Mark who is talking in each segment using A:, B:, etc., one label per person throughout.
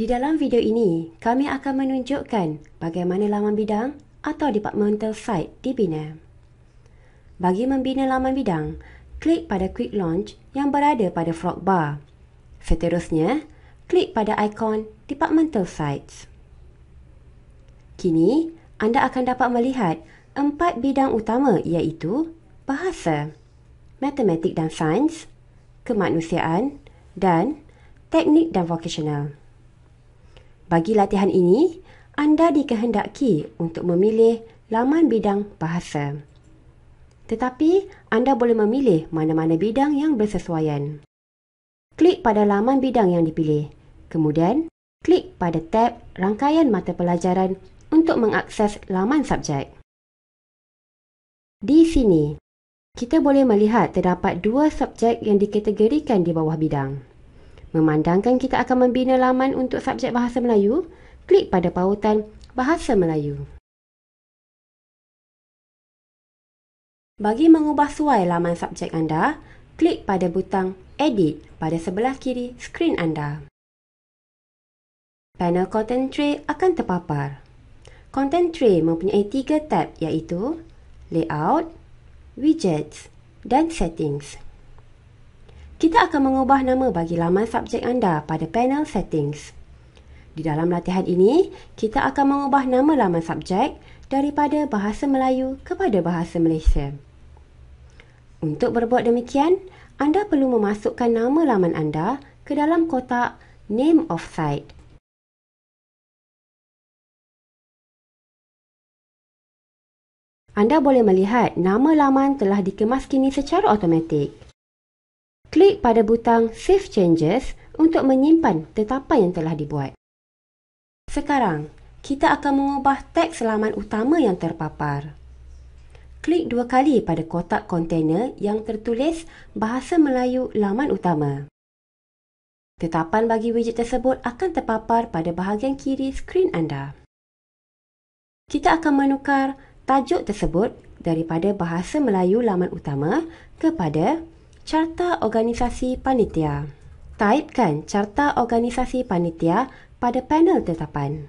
A: Di dalam video ini, kami akan menunjukkan bagaimana laman bidang atau departmental site dibina. Bagi membina laman bidang, klik pada Quick Launch yang berada pada frog bar. Seterusnya, klik pada ikon Departmental Sites. Kini, anda akan dapat melihat empat bidang utama iaitu bahasa, matematik dan sains, kemanusiaan dan teknik dan vocational. Bagi latihan ini, anda dikehendaki untuk memilih laman bidang bahasa. Tetapi, anda boleh memilih mana-mana bidang yang bersesuaian. Klik pada laman bidang yang dipilih. Kemudian, klik pada tab rangkaian mata pelajaran untuk mengakses laman subjek. Di sini, kita boleh melihat terdapat dua subjek yang dikategorikan di bawah bidang. Memandangkan kita akan membina laman untuk subjek Bahasa Melayu, klik pada pautan Bahasa Melayu. Bagi mengubah suai laman subjek anda, klik pada butang Edit pada sebelah kiri skrin anda. Panel Content Tray akan terpapar. Content Tray mempunyai tiga tab iaitu Layout, Widgets dan Settings. Kita akan mengubah nama bagi laman subjek anda pada panel settings. Di dalam latihan ini, kita akan mengubah nama laman subjek daripada Bahasa Melayu kepada Bahasa Malaysia. Untuk berbuat demikian, anda perlu memasukkan nama laman anda ke dalam kotak Name of Site. Anda boleh melihat nama laman telah dikemaskini secara automatik. Klik pada butang Save Changes untuk menyimpan tetapan yang telah dibuat. Sekarang, kita akan mengubah teks laman utama yang terpapar. Klik dua kali pada kotak kontainer yang tertulis Bahasa Melayu Laman Utama. Tetapan bagi widget tersebut akan terpapar pada bahagian kiri skrin anda. Kita akan menukar tajuk tersebut daripada Bahasa Melayu Laman Utama kepada Carta Organisasi Panitia. Taipkan Carta Organisasi Panitia pada panel tetapan.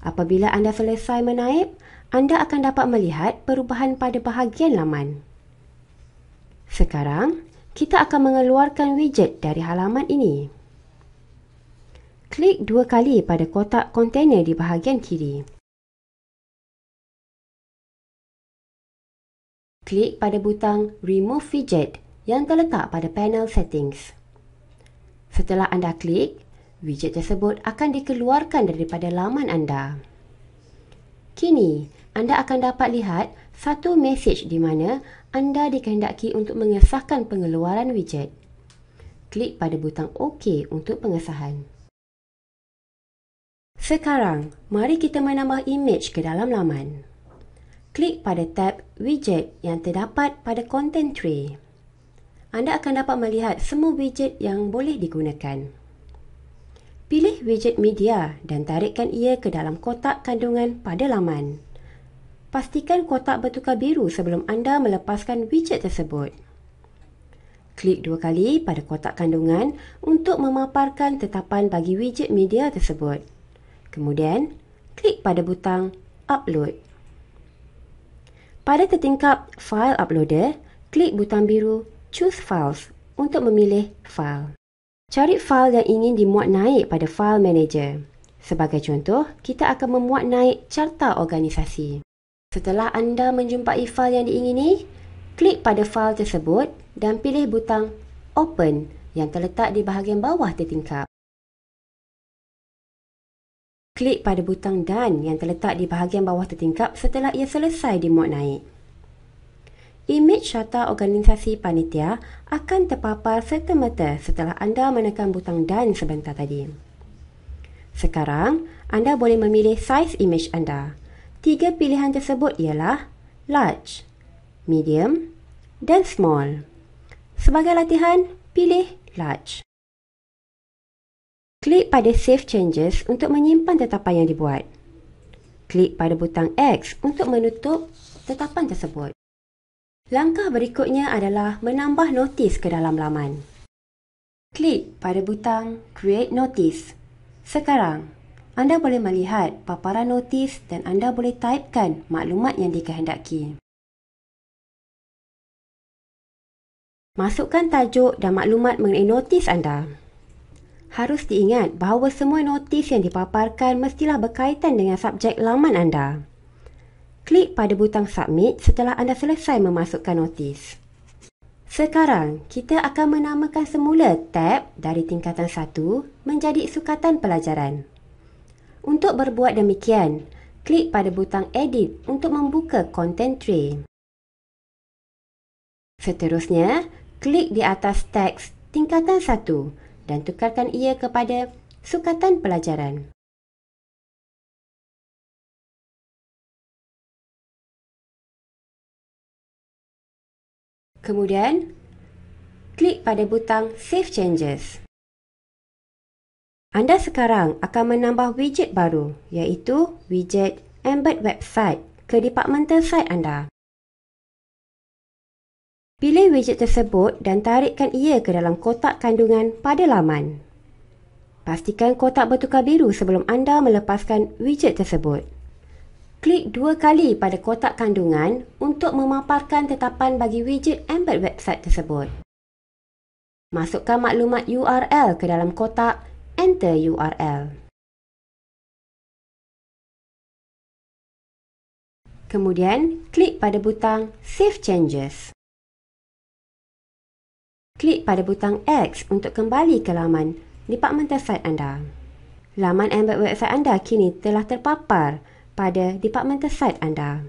A: Apabila anda selesai menaip, anda akan dapat melihat perubahan pada bahagian laman. Sekarang, kita akan mengeluarkan widget dari halaman ini. Klik dua kali pada kotak kontainer di bahagian kiri. Klik pada butang Remove Widget yang terletak pada panel settings. Setelah anda klik, widget tersebut akan dikeluarkan daripada laman anda. Kini, anda akan dapat lihat satu mesej di mana anda dikehendaki untuk mengesahkan pengeluaran widget. Klik pada butang OK untuk pengesahan. Sekarang, mari kita menambah imej ke dalam laman. Klik pada tab Widget yang terdapat pada Content Tray anda akan dapat melihat semua widget yang boleh digunakan. Pilih widget media dan tarikkan ia ke dalam kotak kandungan pada laman. Pastikan kotak bertukar biru sebelum anda melepaskan widget tersebut. Klik dua kali pada kotak kandungan untuk memaparkan tetapan bagi widget media tersebut. Kemudian, klik pada butang Upload. Pada tertingkap file uploader, klik butang biru Choose Files untuk memilih file. Cari file yang ingin dimuat naik pada File Manager. Sebagai contoh, kita akan memuat naik carta organisasi. Setelah anda menjumpai file yang diingini, klik pada file tersebut dan pilih butang Open yang terletak di bahagian bawah tertingkap. Klik pada butang Done yang terletak di bahagian bawah tertingkap setelah ia selesai dimuat naik. Imej syata organisasi panitia akan terpapar serta-merta setelah anda menekan butang dan sebentar tadi. Sekarang, anda boleh memilih saiz imej anda. Tiga pilihan tersebut ialah large, medium dan small. Sebagai latihan, pilih large. Klik pada Save Changes untuk menyimpan tetapan yang dibuat. Klik pada butang X untuk menutup tetapan tersebut. Langkah berikutnya adalah menambah notis ke dalam laman. Klik pada butang Create Notice. Sekarang, anda boleh melihat paparan notis dan anda boleh typekan maklumat yang dikehendaki. Masukkan tajuk dan maklumat mengenai notis anda. Harus diingat bahawa semua notis yang dipaparkan mestilah berkaitan dengan subjek laman anda. Klik pada butang submit setelah anda selesai memasukkan notis. Sekarang, kita akan menamakan semula tab dari tingkatan 1 menjadi sukatan pelajaran. Untuk berbuat demikian, klik pada butang edit untuk membuka content tray. Seterusnya, klik di atas teks tingkatan 1 dan tukarkan ia kepada sukatan pelajaran. Kemudian, klik pada butang Save Changes. Anda sekarang akan menambah widget baru iaitu widget Embed Website ke departmental site anda. Pilih widget tersebut dan tarikkan ia ke dalam kotak kandungan pada laman. Pastikan kotak bertukar biru sebelum anda melepaskan widget tersebut. Klik dua kali pada kotak kandungan untuk memaparkan tetapan bagi widget embed website tersebut. Masukkan maklumat URL ke dalam kotak Enter URL. Kemudian, klik pada butang Save Changes. Klik pada butang X untuk kembali ke laman departmental site anda. Laman embed website anda kini telah terpapar pada departmental site anda.